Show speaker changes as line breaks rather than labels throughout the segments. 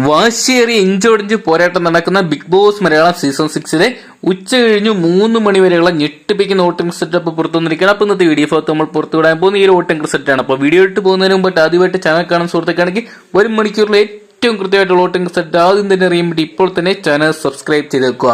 വാശിയേറിയ ഇഞ്ചോടിഞ്ച് പോരാട്ടം നടക്കുന്ന ബിഗ് ബോസ് മലയാളം സീസൺ സിക്സിലെ ഉച്ച കഴിഞ്ഞു മൂന്ന് മണി വരെയുള്ള ഞെട്ടിപ്പിക്കുന്ന വോട്ടിംഗ് സെറ്റപ്പ് പുറത്തു വന്നിരിക്കുകയാണ് അപ്പോൾ ഇന്നത്തെ വീഡിയോ ഭാഗത്ത് നമ്മൾ പുറത്തു വിടാൻ പോകുന്ന ഈ ഒരു സെറ്റാണ് അപ്പോൾ വീഡിയോ ഇട്ട് പോകുന്നതിന് മുമ്പ് ആദ്യമായിട്ട് ചാനൽ കാണുന്ന സുഹൃത്തുക്കാണെങ്കിൽ ഒരു മണിക്കൂറിൽ ഏറ്റവും കൃത്യമായിട്ടുള്ള വോട്ടിംഗ് സെറ്റ് ആദ്യം തന്നെ അറിയാൻ വേണ്ടി ഇപ്പോൾ തന്നെ ചാനൽ സബ്സ്ക്രൈബ് ചെയ്തേക്കുക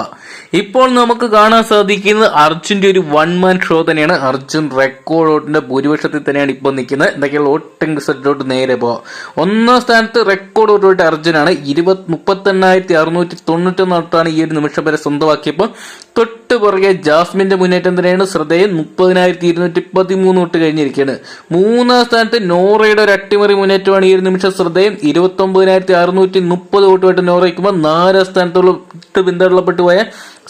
ഇപ്പോൾ നമുക്ക് കാണാൻ സാധിക്കുന്നത് അർജുന്റെ ഒരു വൺ മാൻ ഷോ തന്നെയാണ്. അർജുൻ റെക്കോർഡ് ഓട്ടിന്റെ ഭൂരിപക്ഷത്തിൽ തന്നെയാണ് ഇപ്പോൾ നിൽക്കുന്നത്. എന്തൊക്കെയുള്ള ഓട്ടിംഗ് സെറ്റിലോട്ട് നേരെ പോവാം ഒന്നാം സ്ഥാനത്ത് റെക്കോർഡ് ഓട്ടോട്ട് അർജുനാണ്. ഇരുപത് മുപ്പത്തെണ്ണായിരത്തി അറുന്നൂറ്റി തൊണ്ണൂറ്റൊന്ന് വോട്ടാണ് ഈ ഒരു നിമിഷം വരെ സ്വന്തമാക്കിയപ്പോൾ. തൊട്ട് പുറകെ ജാസ്മിന്റെ മുന്നേറ്റം തന്നെയാണ്. ശ്രദ്ധേയം മുപ്പതിനായിരത്തി ഇരുന്നൂറ്റി പതിമൂന്ന് തൊട്ട് കഴിഞ്ഞിരിക്കുകയാണ്. മൂന്നാം സ്ഥാനത്ത് നോറയുടെ ഒരു അട്ടിമറി മുന്നേറ്റമാണ് ഈ ഒരു നിമിഷം ശ്രദ്ധേയം ഇരുപത്തി ഒമ്പതിനായിരത്തി അറുന്നൂറ്റി മുപ്പത് വോട്ടുമായിട്ട് നോറയ്ക്കുമ്പോൾ നാലാം സ്ഥാനത്തുള്ള പിന്തള്ളപ്പെട്ടു പോയ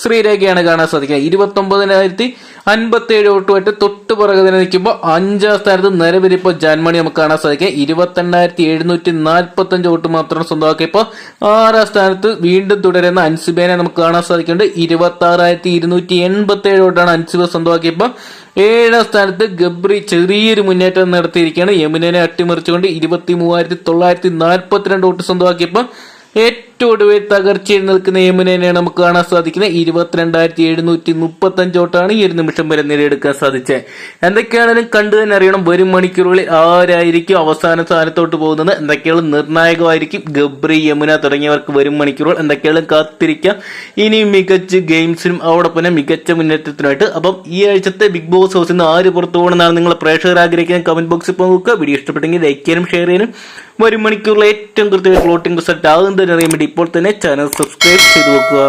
ശ്രീരേഖയാണ് കാണാൻ സാധിക്കുന്നത്. ഇരുപത്തി ഒമ്പതിനായിരത്തി അൻപത്തി ഏഴ് വോട്ടുമായിട്ട് തൊട്ട് പുറകെ തന്നെ നിൽക്കുമ്പോൾ അഞ്ചാം സ്ഥാനത്ത് നിലവിലിപ്പോൾ ജാൻമണി നമുക്ക് കാണാൻ സാധിക്കുക. ഇരുപത്തെണ്ണായിരത്തി എഴുന്നൂറ്റി നാൽപ്പത്തി അഞ്ച് വോട്ട് മാത്രം സ്വന്തമാക്കിയപ്പോൾ ആറാം സ്ഥാനത്ത് വീണ്ടും തുടരുന്ന അൻസിബേനെ നമുക്ക് കാണാൻ സാധിക്കുന്നുണ്ട്. ഇരുപത്തി ആറായിരത്തി ഇരുന്നൂറ്റി എൺപത്തി ഏഴ് വോട്ടാണ് അൻസിബ സ്വന്തമാക്കിയപ്പോൾ ഏഴാം സ്ഥാനത്ത് ഗബ്രി ചെറിയൊരു മുന്നേറ്റം നടത്തിയിരിക്കുകയാണ്. യമുനനെ അട്ടിമറിച്ചുകൊണ്ട് ഇരുപത്തി മൂവായിരത്തി തൊള്ളായിരത്തി നാൽപ്പത്തിരണ്ട് വോട്ട് സ്വന്തമാക്കിയപ്പോൾ ഏറ്റവും ഒടുവിൽ തകർച്ചയിൽ നിൽക്കുന്ന യമുനേനെയാണ് നമുക്ക് കാണാൻ സാധിക്കുന്നത്. ഇരുപത്തിരണ്ടായിരത്തി എഴുന്നൂറ്റി മുപ്പത്തി അഞ്ചോട്ടാണ് ഈ ഒരു നിമിഷം വരെ നേടിയെടുക്കാൻ സാധിച്ചത്. എന്തൊക്കെയാണെങ്കിലും കണ്ടു തന്നെ അറിയണം വരും മണിക്കൂറുകളിൽ ആരായിരിക്കും അവസാന സ്ഥാനത്തോട്ട് പോകുന്നത്? എന്തൊക്കെയാണ് നിർണായകമായിരിക്കും? ഗബ്രി യമുന തുടങ്ങിയവർക്ക് വരും മണിക്കൂറുകൾ എന്തൊക്കെയാണ് കാത്തിരിക്കാം. ഇനി മികച്ച ഗെയിംസിനും അതോടൊപ്പം മികച്ച മുന്നേറ്റത്തിനായിട്ട് അപ്പം ഈ ആഴ്ചത്തെ ബിഗ് ബോസ് ഹൗസിൽ നിന്ന് ആര് പുറത്തു പോകണമെന്നാണ് നിങ്ങൾ പ്രേക്ഷകർ ആഗ്രഹിക്കുന്ന കമന്റ് ബോക്സിൽ പോകുക വീഡിയോ ഇഷ്ടപ്പെട്ടെങ്കിൽ ലൈക്ക് ചെയ്യാനും ഷെയർ ചെയ്യാനും. വരും മണിക്കൂറിൽ ഏറ്റവും കൃത്യമായി ഫ്ലോട്ടിംഗ് റിസൾട്ട് ആകും തന്നെ അറിയാൻ വേണ്ടി ഇപ്പോൾ തന്നെ ചാനൽ സബ്സ്ക്രൈബ് ചെയ്തു വെക്കുക.